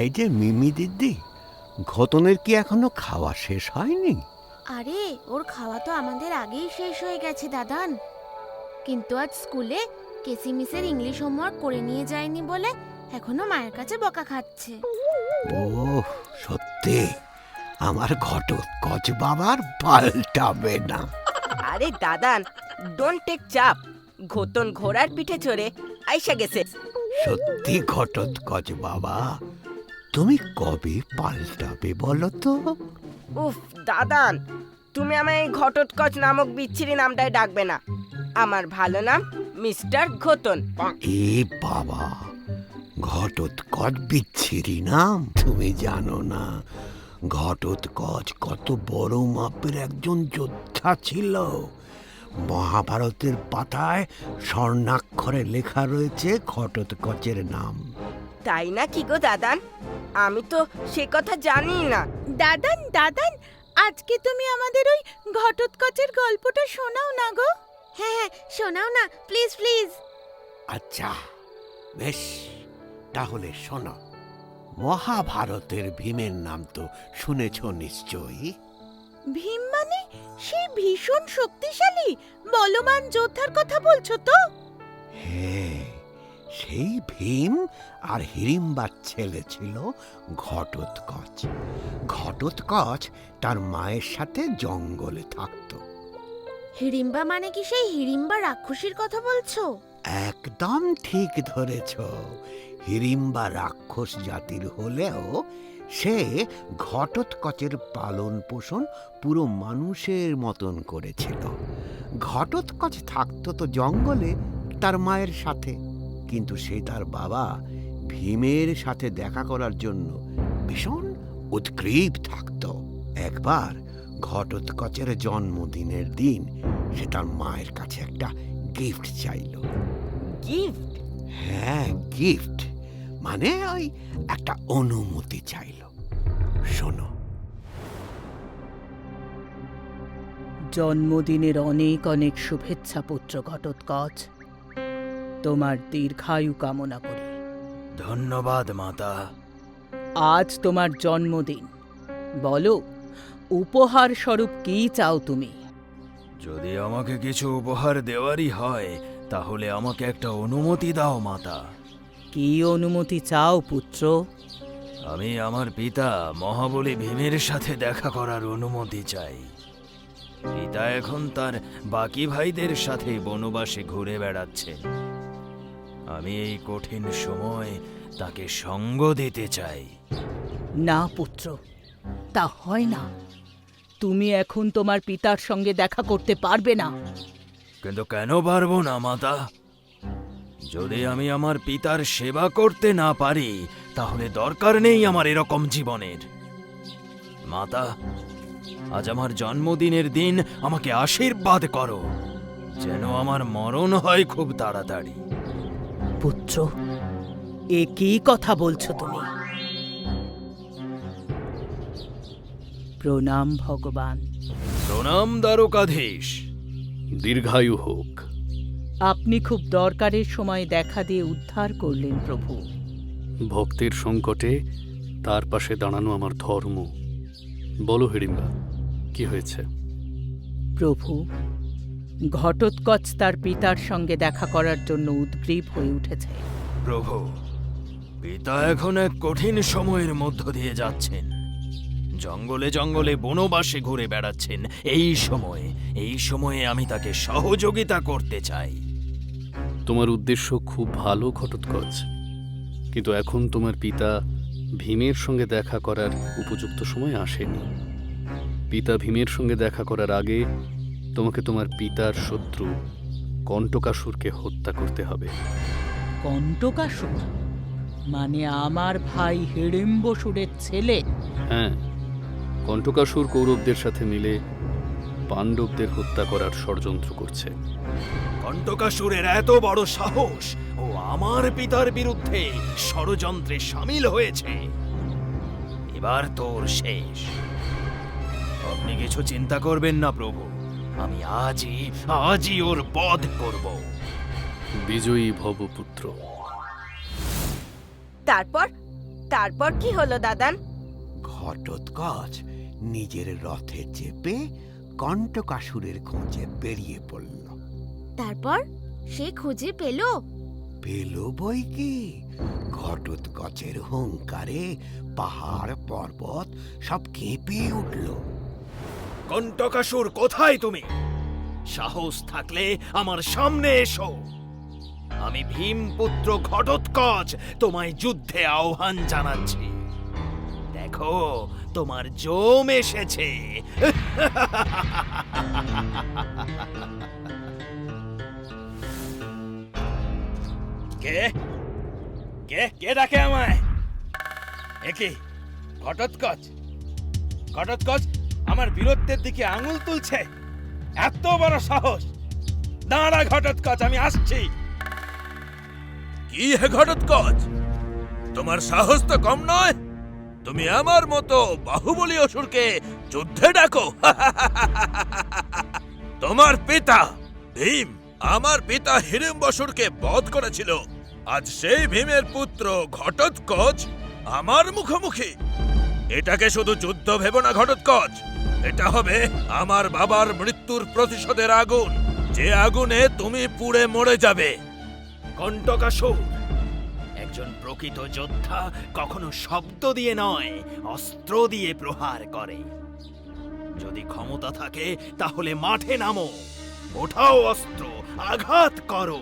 এই যে মিমি দিদি ঘটনের কি এখনও খাওয়া শেষ হয়নি? আরে ওর খাওয়া তো আমাদের আগেই শেষ হয়ে গেছে দাদান। কিন্তু আজ স্কুলে কেসি মিসের ইংলিশ হোমওয়ার্ক করে নিয়ে যায়নি বলে এখনও মায়ের কাছে বকা খাচ্ছে। ও সত্যি? আমার ঘটক কচ বাবার পাল্টাবে না। আরে দাদান ডোন্ট টেক চাপ। ঘোতন ঘোড়ার পিঠে চড়ে আইসা গেছে। সত্যি ঘটক কচ বাবা? তুমি কবে পাল্টাবে বলো তো? উফ দাদান তুমি আমায় ঘটোৎকচ নামক বিচ্ছিরি নামটাই ডাকবে না। আমার ভালো নাম মিস্টার ঘোতন। এ বাবা ঘটোৎকচ বিচ্ছিরি নাম? তুমি জানো না ঘটোৎকচ কত বড় মাপের একজন যোদ্ধা ছিল। মহাভারতের পাতায় স্বর্ণাক্ষরে লেখা রয়েছে ঘটোৎকচের নাম। তাই না কি গো দাদান? আমি তো সে কথা জানি না। দাদান দাদান আজকে তুমি আমাদের ওই ঘটোৎকচের গল্পটা শোনাও না গো। হ্যাঁ হ্যাঁ শোনাও না প্লিজ প্লিজ আচ্ছা বেশ তাহলে শোনো। মহাভারতের ভীমের নাম তো শুনেছ নিশ্চয়ই? ভীম মানে সেই ভীষণ শক্তিশালী বলবান যোদ্ধার কথা বলছো তো? হ্যাঁ সেই ভীম আর হিড়িম্বার ছেলে ছিল ঘটোৎকচ। ঘটোৎকচ তার মায়ের সাথে জঙ্গলে থাকতো। হিড়িম্বা মানে কি সেই হিড়িম্বা রাক্ষসীর কথা বলছো? একদম ঠিক ধরেছ। হিড়িম্বা রাক্ষস জাতির হলেও সে ঘটোৎকচের পালন পোষণ পুরো মানুষের মতন করেছিল। ঘটোৎকচ থাকতো তো জঙ্গলে তার মায়ের সাথে। কিন্তু সে তার বাবা ভীমের সাথে দেখা করার জন্য ভীষণ উৎগ্রীব থাকতো। একবার ঘটোৎকচের জন্মদিনের দিন সে তার মায়ের কাছে একটা গিফট চাইলো। গিফট হ্যাঁ গিফট মানে ওই একটা অনুমতি চাইলো। শোনো। জন্মদিনের অনেক অনেক শুভেচ্ছা পুত্র ঘটোৎকচ। তোমার দীর্ঘায়ু কামনা করি। ধন্যবাদ মাতা। আজ তোমার জন্মদিন। বলো উপহার স্বরূপ কি চাও তুমি? যদি আমাকে কিছু উপহার দেওয়ারই হয় তাহলে আমাকে একটা অনুমতি দাও মাতা। কি অনুমতি চাও পুত্র? আমি আমার পিতা মহাবলী ভীমের সাথে দেখা করার অনুমতি চাই। পিতা এখন তার বাকি ভাইদের সাথে বনবাসে ঘুরে বেড়াচ্ছেন আমি এই কঠিন সময় তাকে সঙ্গ দিতে চাই। না পুত্র তা হয় না। তুমি এখন তোমার পিতার সঙ্গে দেখা করতে পারবে না। কিন্তু কেন পারব না মাতা? যদি আমি আমার পিতার সেবা করতে না পারি তাহলে দরকার নেই আমার এরকম জীবনের। মাতা আজ আমার জন্মদিনের দিন আমাকে আশীর্বাদ করো যেন আমার মরণ হয় খুব তাড়াতাড়ি। পুত্র এ কি কথা বলছো তুমি। প্রণাম ভগবান। প্রণাম দ্বারকাধীশ। দীর্ঘায়ু হোক। আপনি খুব দরকারের সময় দেখা দিয়ে উদ্ধার করলেন প্রভু। ভক্তের সংকটে তার পাশে দাঁড়ানো আমার ধর্ম। বলো হিড়িম্বা কি হয়েছে? প্রভু ঘটোৎকচ তার পিতার সঙ্গে দেখা করার জন্য উদ্গ্রীব হয়ে উঠেছে। প্রভু পিতা এখন এক কঠিন সময়ের মধ্য দিয়ে যাচ্ছেন। জঙ্গলে জঙ্গলে বনবাসে ঘুরে বেড়াচ্ছেন। এই সময়ে এই সময়ে আমি তাকে সহযোগিতা করতে চাই। তোমার উদ্দেশ্য খুব ভালো ঘটোৎকচ। কিন্তু এখন তোমার পিতা ভীমের সঙ্গে দেখা করার উপযুক্ত সময় আসেনি। পিতা ভীমের সঙ্গে দেখা করার আগে তোমাকে তোমার পিতার শত্রু কণ্টকাসুরকে হত্যা করতে হবে। কণ্টকাসুর? মানে আমার ভাই হিড়িম্বসুরের ছেলে? হ্যাঁ কণ্টকাসুর কৌরবদের সাথে মিলে পাণ্ডবদের হত্যা করার ষড়যন্ত্র করছে। কণ্টকাসুরের এত বড় সাহস ও আমার পিতার বিরুদ্ধে ষড়যন্ত্রে সামিল হয়েছে। এবার তোর শেষ। আপনি কিছু চিন্তা করবেন না প্রভু। আমি আজই আজই ওর বধ করব। বিজয়ী ভবপুত্র। তারপর? তারপর কি হলো দাদান? ঘটোৎকচ নিজের রথে চেপে কণ্টকাসুরের খোঁজে বেরিয়ে পড়ল। তারপর? সে খুঁজে পেল? পেল বই কি? ঘটোৎকচের হুঙ্কারে পাহাড় পর্বত সব কেঁপে উঠল। কণ্টকাসুর, কোথায় তুমি? সাহস থাকলে আমার সামনে এসো। আমি ভীমপুত্র ঘটোৎকচ, তোমায় যুদ্ধে আহ্বান জানাচ্ছি। দেখো, তোমার জম এসেছে। কে? কে? কে ডাকে আমায়? একে ঘটোৎকচ? ঘটোৎকচ? আমার বীরত্বের দিকে আঙুল তুলছে। এত বড় সাহস। দাঁড়া ঘটোৎকচ আমি আসছি। কি হে ঘটোৎকচ তোমার সাহস তো কম নয়। তুমি আমার মতো বাহুবলী অসুরকে যুদ্ধে ডাকো। তোমার পিতা ভীম আমার পিতা হিড়িম্বসুরকে বধ করেছিল। আজ সেই ভীমের পুত্র ঘটোৎকচ আমার মুখোমুখি। এটাকে শুধু যুদ্ধ ভেব না ঘটোৎকচ এটা হবে আমার বাবার মৃত্যুর প্রতিশোধের আগুন। যে আগুনে তুমি পুড়ে মরে যাবে। কণ্টকাসুর একজন প্রকৃত যোদ্ধা কখনো শব্দ দিয়ে নয় অস্ত্র দিয়ে প্রহার করে। যদি ক্ষমতা থাকে তাহলে মাঠে নামো। ওঠাও অস্ত্র আঘাত করো।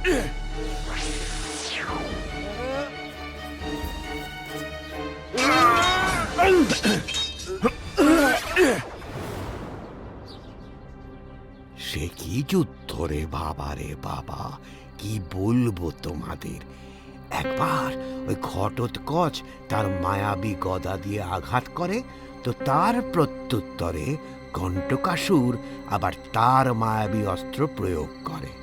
সে কি যুদ্ধ রে বাবা রে বাবা? কি বলব তোমাদের? একবার ওই ঘটোৎকচ তার মায়াবী গদা দিয়ে আঘাত করে, তো তার প্রত্যুত্তরে কণ্টকাসুর আবার তার মায়াবী অস্ত্র প্রয়োগ করে।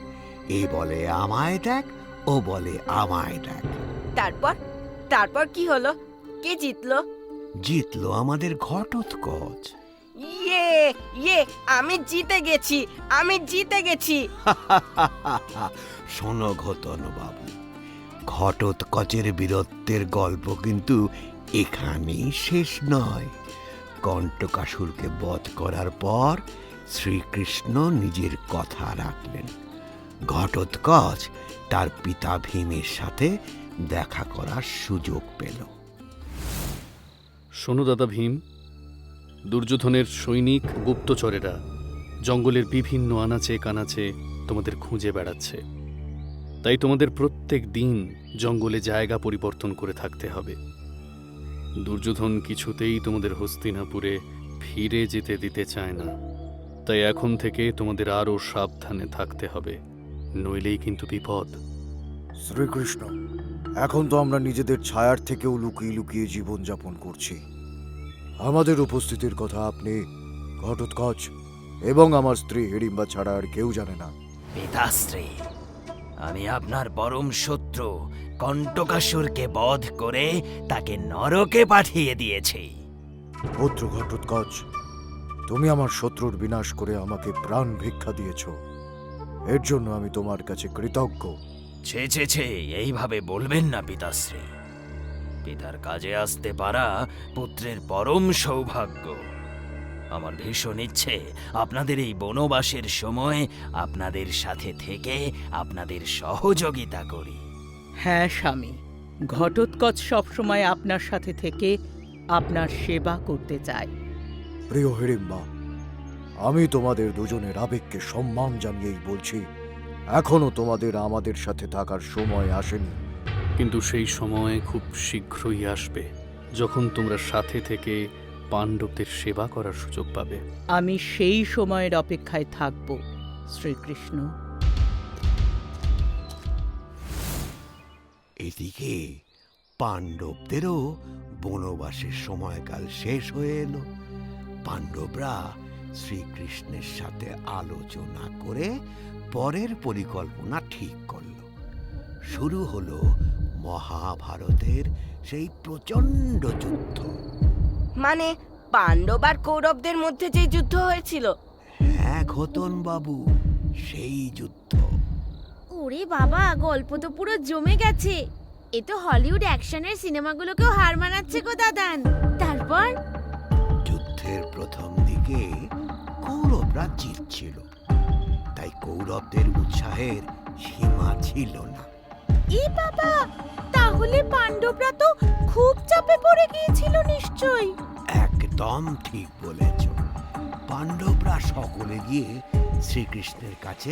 এ বলে আমায় দেখ ও বলে আমায় দেখ। তারপর? তারপর কি হলো? কে জিতলো? জিতলো আমাদের ঘটোৎকচ ইয়ে ইয়ে আমি জিতে গেছি আমি জিতে গেছি। শোনো ঘতন বাবু ঘটোৎকচের বীরত্বের গল্প কিন্তু এখানেই শেষ নয়। কণ্টকাসুরকে বধ করার পর শ্রীকৃষ্ণ নিজের কথা রাখলেন। ঘটোৎকচ তার পিতা ভীমের সাথে দেখা করার সুযোগ পেল। শোনো দাদা ভীম, দুর্যোধনের সৈনিক গুপ্তচরেরা জঙ্গলের বিভিন্ন আনাচে কানাচে তোমাদের খুঁজে বেড়াচ্ছে। তাই তোমাদের প্রত্যেক দিন জঙ্গলে জায়গা পরিবর্তন করে থাকতে হবে। দুর্যোধন কিছুতেই তোমাদের হস্তিনাপুরে ফিরে যেতে দিতে চায় না। তাই এখন থেকে তোমাদের আরও সাবধানে থাকতে হবে। নইলেই কিন্তু বিপদ। শ্রীকৃষ্ণ এখন তো আমরা নিজেদের ছায়ার থেকেও লুকিয়ে লুকিয়ে জীবন যাপন করছি। আমাদের উপস্থিতির কথা আপনি ঘটোৎকচ এবং আমার স্ত্রী হিড়িম্বা ছাড়া আর কেউ জানে না। পিতাশ্রী আমি আপনার পরম শত্রু কণ্টকাসুরকে বধ করে তাকে নরকে পাঠিয়ে দিয়েছি। পুত্র ঘটোৎকচ তুমি আমার শত্রুর বিনাশ করে আমাকে প্রাণ ভিক্ষা দিয়েছ। এর জন্য আমি তোমার কাছে কৃতজ্ঞ। ছে ছে ছে এইভাবে বলবেন না পিতাশ্রী। পিতার কাজে আসতে পারা পুত্রের পরম সৌভাগ্য। আমার ভীষণ ইচ্ছে আপনাদের এই বনবাসের সময় আপনাদের সাথে থেকে আপনাদের সহযোগিতা করি। হ্যাঁ স্বামী ঘটোৎকচ সবসময় আপনার সাথে থেকে আপনার সেবা করতে চায় প্রিয় হিড়িম্বা আমি তোমাদের দুজনের আবেগকে সম্মান জানিয়েই বলছি এখনও তোমাদের আমাদের সাথে থাকার সময় আসেনি। কিন্তু সেই সময় খুব শীঘ্রই আসবে যখন তোমরা সাথে থেকে পাণ্ডবদের সেবা করার সুযোগ পাবে। আমি সেই সময়ের অপেক্ষায় থাকব শ্রীকৃষ্ণ। এদিকে পাণ্ডবদেরও বনবাসের সময়কাল শেষ হয়ে এলো। পাণ্ডবরা শ্রীকৃষ্ণের সাথে আলোচনা করে পরের পরিকল্পনা ঠিক করল। শুরু হলো মহাভারতের সেই প্রচণ্ড যুদ্ধ। মানে পাণ্ডব আর কৌরবদের মধ্যে যে যুদ্ধ হয়েছিল? হ্যাঁ ঘতন বাবু সেই যুদ্ধ। ওরে বাবা গল্প তো পুরো জমে গেছে। এ তো হলিউড অ্যাকশনের সিনেমাগুলোকেও হার মানাচ্ছে গো দাদান। তারপর? যুদ্ধের প্রথম দিকে কৌরবরা জিতছিল তাই কৌরবদের উৎসাহের সীমা ছিল না। এ বাবা তাহলে পাণ্ডবরা তো খুব চাপে পড়ে গিয়েছিল নিশ্চয়ই। একদম ঠিক বলেছ। পাণ্ডবরা সকলে গিয়ে শ্রীকৃষ্ণের কাছে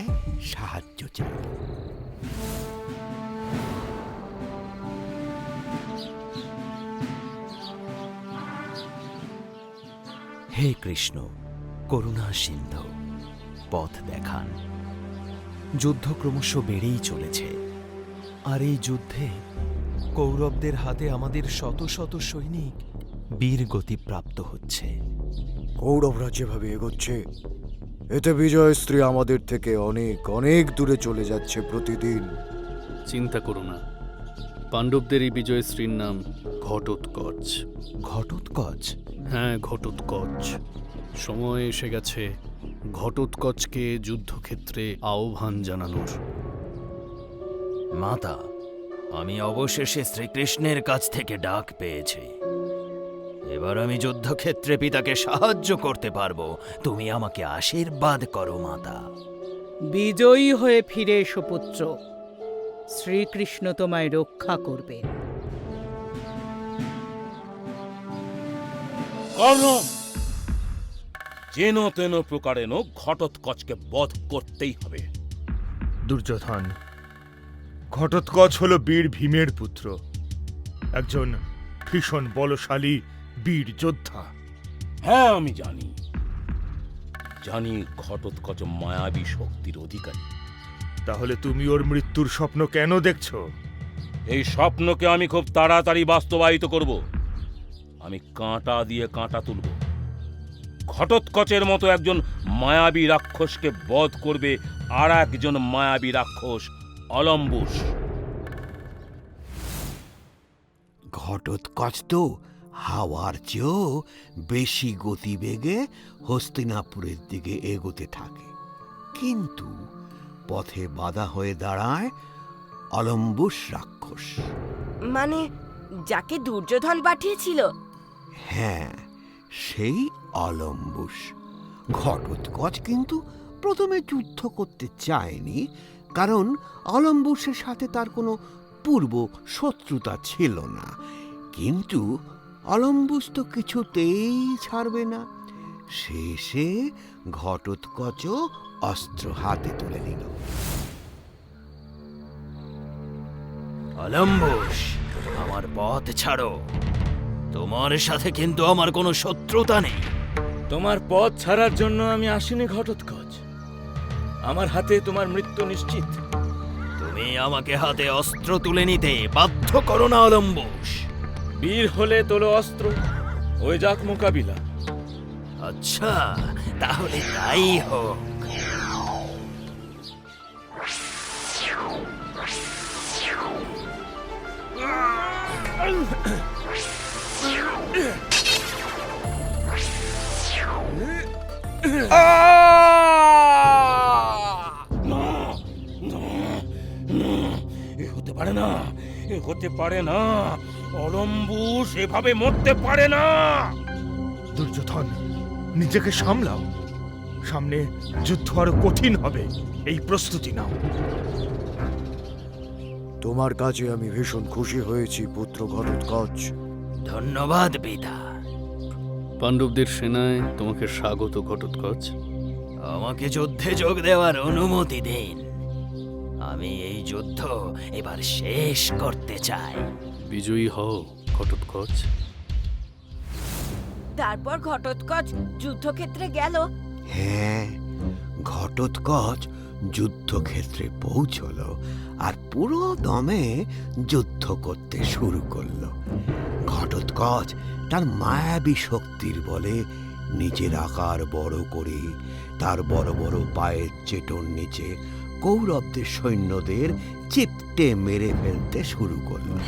সাহায্য চাইল হে কৃষ্ণ করুণা সিন্ধু পথ দেখান। যুদ্ধ ক্রমশ বেড়েই চলেছে। আর এই যুদ্ধে কৌরবদের হাতে আমাদের শত শত সৈনিক বীর গতি প্রাপ্ত হচ্ছে। কৌরবরা যেভাবে এগোচ্ছে এতে বিজয় স্ত্রী আমাদের থেকে অনেক অনেক দূরে চলে যাচ্ছে প্রতিদিন। চিন্তা করো না। পাণ্ডবদের এই বিজয়শ্রীর নাম ঘটোৎকচ। ঘটোৎকচ? হ্যাঁ ঘটোৎকচ। সময় এসে গেছে। ঘটোৎকচকে যুদ্ধক্ষেত্রে আহ্বান জানানোর। মাতা আমি অবশেষে শ্রীকৃষ্ণের কাছ থেকে ডাক পেয়েছি। এবার আমি যুদ্ধক্ষেত্রে পিতাকে সাহায্য করতে পারব। তুমি আমাকে আশীর্বাদ করো মাতা। বিজয়ী হয়ে ফিরে এসো পুত্র। শ্রীকৃষ্ণ তোমায় রক্ষা করবে। কর্ণ যেন তেন প্রকারেণ ঘটোৎকচকে বধ করতেই হবে। দুর্যোধন ঘটোৎকচ হল বীর ভীমের পুত্র। একজন ভীষণ বলশালী বীর যোদ্ধা। হ্যাঁ আমি জানি। জানি ঘটোৎকচ মায়াবী শক্তির অধিকারী। তাহলে তুমি ওর মৃত্যুর স্বপ্ন কেন দেখছ? এই স্বপ্নকে আমি খুব তাড়াতাড়ি বাস্তবায়িত করব। আমি কাঁটা দিয়ে কাঁটা তুলব। ঘটোৎকচের মতো একজন মায়াবী রাক্ষসকে বধ করবে আর একজন মায়াবী রাক্ষস অলম্বুস ঘটোৎকচ তো হাওয়ার চেয়েও বেশি গতিবেগে হস্তিনাপুরের দিকে এগোতে থাকে। কিন্তু পথে বাধা হয়ে দাঁড়ায় অলম্বুস রাক্ষস। মানে যাকে দুর্যোধন পাঠিয়েছিল? হ্যাঁ সেই অলম্বুস ঘটোৎকচ কিন্তু প্রথমে যুদ্ধ করতে চায়নি, কারণ অলম্বুসের সাথে তার কোনো পূর্ব শত্রুতা ছিল না। কিন্তু অলম্বুস তো কিছুতেই ছাড়বে না। শেষে ঘটোৎকচ অস্ত্র হাতে তুলে নিল। অলম্বুস আমার পথ ছাড়ো। তোমার সাথে কিন্তু আমার কোনো শত্রুতা নেই। তোমার পথ ছাড়ার জন্য আমি আসিনি ঘটোৎকচ। আমার হাতে তোমার মৃত্যু নিশ্চিত। তুমি আমাকে হাতে অস্ত্র তুলে নিতে বাধ্য করো না অলম্বুস বীর হলে তোলো অস্ত্র ওই যাক মোকাবিলা। আচ্ছা তাহলে তাই হোক। না, এ হতে পারে না এ হতে পারে না অলম্বুস এভাবে মরতে পারে না। দুর্যোধন নিজেকে সামলাও। সামনে যুদ্ধ আরও কঠিন হবে এই প্রস্তুতি নাও। তোমার কাজে আমি ভীষণ খুশি হয়েছি পুত্র ঘটোৎকচ। ধন্যবাদ পিতা। পাণ্ডবদের সেনায় তোমাকে স্বাগত ঘটোৎকচ। আমাকে যুদ্ধে যোগ দেওয়ার অনুমতি দিন। আমি এই যুদ্ধ এবার শেষ করতে চাই। বিজয়ী হও ঘটোৎকচ। তারপর ঘটোৎকচ যুদ্ধক্ষেত্রে গেল। হ্যাঁ ঘটোৎকচ যুদ্ধক্ষেত্রে পৌঁছল আর পুরো দমে যুদ্ধ করতে শুরু করল। ঘটোৎকচ তার মায়াবী শক্তির বলে নিজের আকার বড় করে তার বড় বড় পায়ের চেটন নিচে কৌরবদের সৈন্যদের চিপটে মেরে ফেলতে শুরু করল।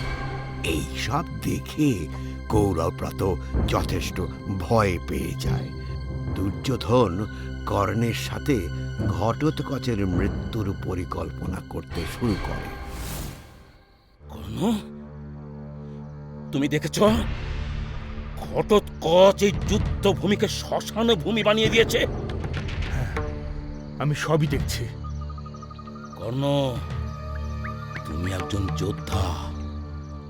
এই সব দেখে কৌরবরা তো যথেষ্ট ভয় পেয়ে যায়। দুর্যোধন কর্ণের সাথে ঘটোৎকচের মৃত্যুর পরিকল্পনা করতে শুরু করে। কর্ণ? তুমি দেখেছ? ঘটোৎকচ এই যুদ্ধভূমিকে শ্মশান ভূমি বানিয়ে দিয়েছে। আমি সবই দেখছি। কর্ণ তুমি একজন যোদ্ধা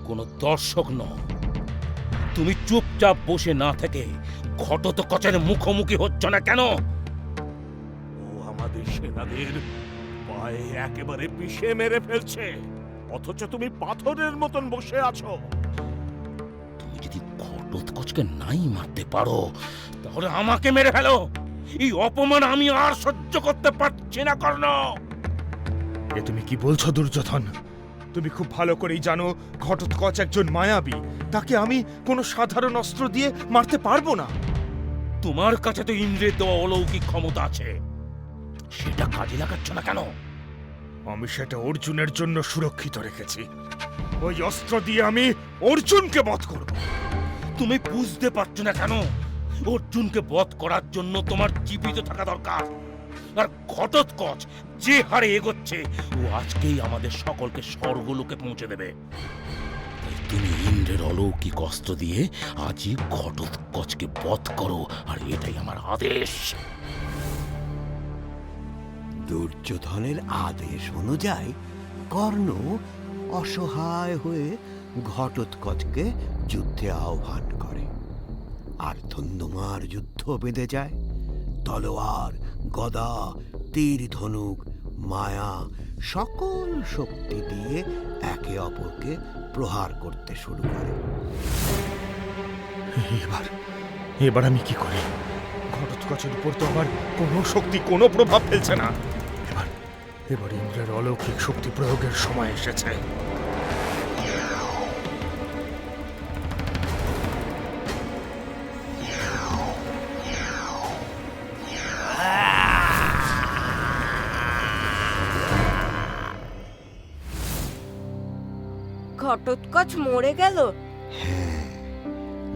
কোনো দর্শক ন তুমি চুপচাপ বসে না থেকে ঘটোৎকচের মুখোমুখি হচ্ছ না কেন? আমাদের সেনাদের। পায়ে একেবারে পিষে মেরে ফেলছে। অথচ তুমি পাথরের মতন বসে আছো। তুমি যদি ঘটোৎকচকে নাই মারতে পারো তাহলে আমাকে মেরে ফেলো। এই অপমান আমি আর সহ্য করতে পারছি না কর্ণ। এ তুমি কি বলছো দুর্যোধন? তুমি খুব ভালো করেই জানো ঘটোৎকচ একজন মায়াবী। তাকে আমি কোনো সাধারণ অস্ত্র দিয়ে মারতে পারব না। তোমার কাছে তো ইন্দ্রের দেওয়া অলৌকিক ক্ষমতা আছে। সেটা কাজে লাগাচ্ছ না কেন? আমি সেটা অর্জুনের জন্য সুরক্ষিত রেখেছি। ওই অস্ত্র দিয়ে আমি অর্জুনকে বধ করব। তুমি বুঝতে পারছ না কেন? অর্জুনকে বধ করার জন্য তোমার জীবিত থাকা দরকার। আর ঘটোৎকচ যে হারে এগোচ্ছে ও আজকেই আমাদের সকলকে স্বর্গলোকে পৌঁছে দেবে। তুমি ইন্দ্রের অলৌকিক অস্ত্র দিয়ে আজই ঘটোৎকচকে বধ করো আর এটাই আমার আদেশ। দুর্যোধনের আদেশ অনুযায়ী কর্ণ অসহায় হয়ে ঘটোৎকচকে যুদ্ধে আহ্বান করে। আর ধন্যমার যুদ্ধ বেঁধে যায়। তলোয়ার, গদা, তীর, ধনুক, মায়া সকল শক্তি দিয়ে একে অপরকে প্রহার করতে শুরু করে। এবার এবার আমি কি করি? ঘটোৎকচের উপর তো আমার কোনো শক্তি, কোনো প্রভাব ফেলছে না। এবার ইন্দ্রের অলৌকিক শক্তি প্রয়োগের সময় এসেছে। ঘটোৎকচ মরে গেল। হ্যাঁ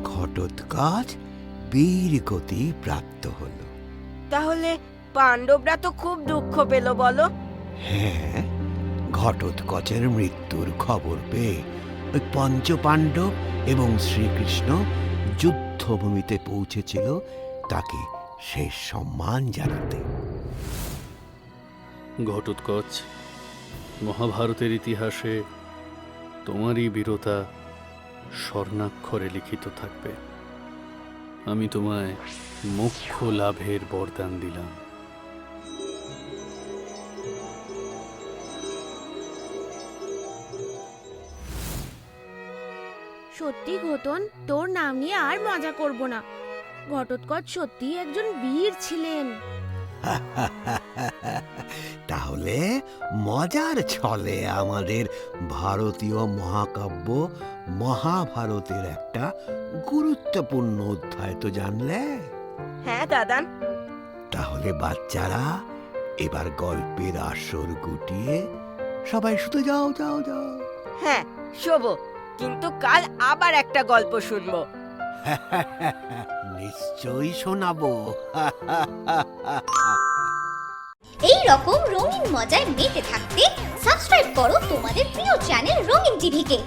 ঘটোৎকচ বীর গতি প্রাপ্ত হলো। তাহলে পাণ্ডবরা তো খুব দুঃখ পেল বলো। হ্যাঁ ঘটোৎকচের মৃত্যুর খবর পেয়ে ওই পঞ্চপাণ্ডব এবং শ্রীকৃষ্ণ যুদ্ধভূমিতে পৌঁছেছিল তাকে শেষ সম্মান জানাতে। ঘটোৎকচ, মহাভারতের ইতিহাসে তোমারই বীরতা স্বর্ণাক্ষরে লিখিত থাকবে। আমি তোমায় মোক্ষ লাভের বরদান দিলাম। সত্যি ঘটন তোর নাম নিয়ে আর মজা করব না। ঘটোৎকচ সত্যি একজন বীর ছিলেন। তাহলে মজার ছলে আমাদের ভারতীয় মহাকাব্য মহাভারতের একটা গুরুত্বপূর্ণ অধ্যায় তো জানলে? হ্যাঁ দাদান। তাহলে বাচ্চারা এবার গল্পের আসর গুটিয়ে সবাই শুধু যাও যাও যাও। হ্যাঁ শোবো। কিন্তু কাল আবার একটা গল্প শুনব। নিশ্চয়ই শোনাবো। এই রকম রঙিন মজায় মেতে থাকতে সাবস্ক্রাইব করো তোমাদের প্রিয় চ্যানেল রঙিন টিভিকে।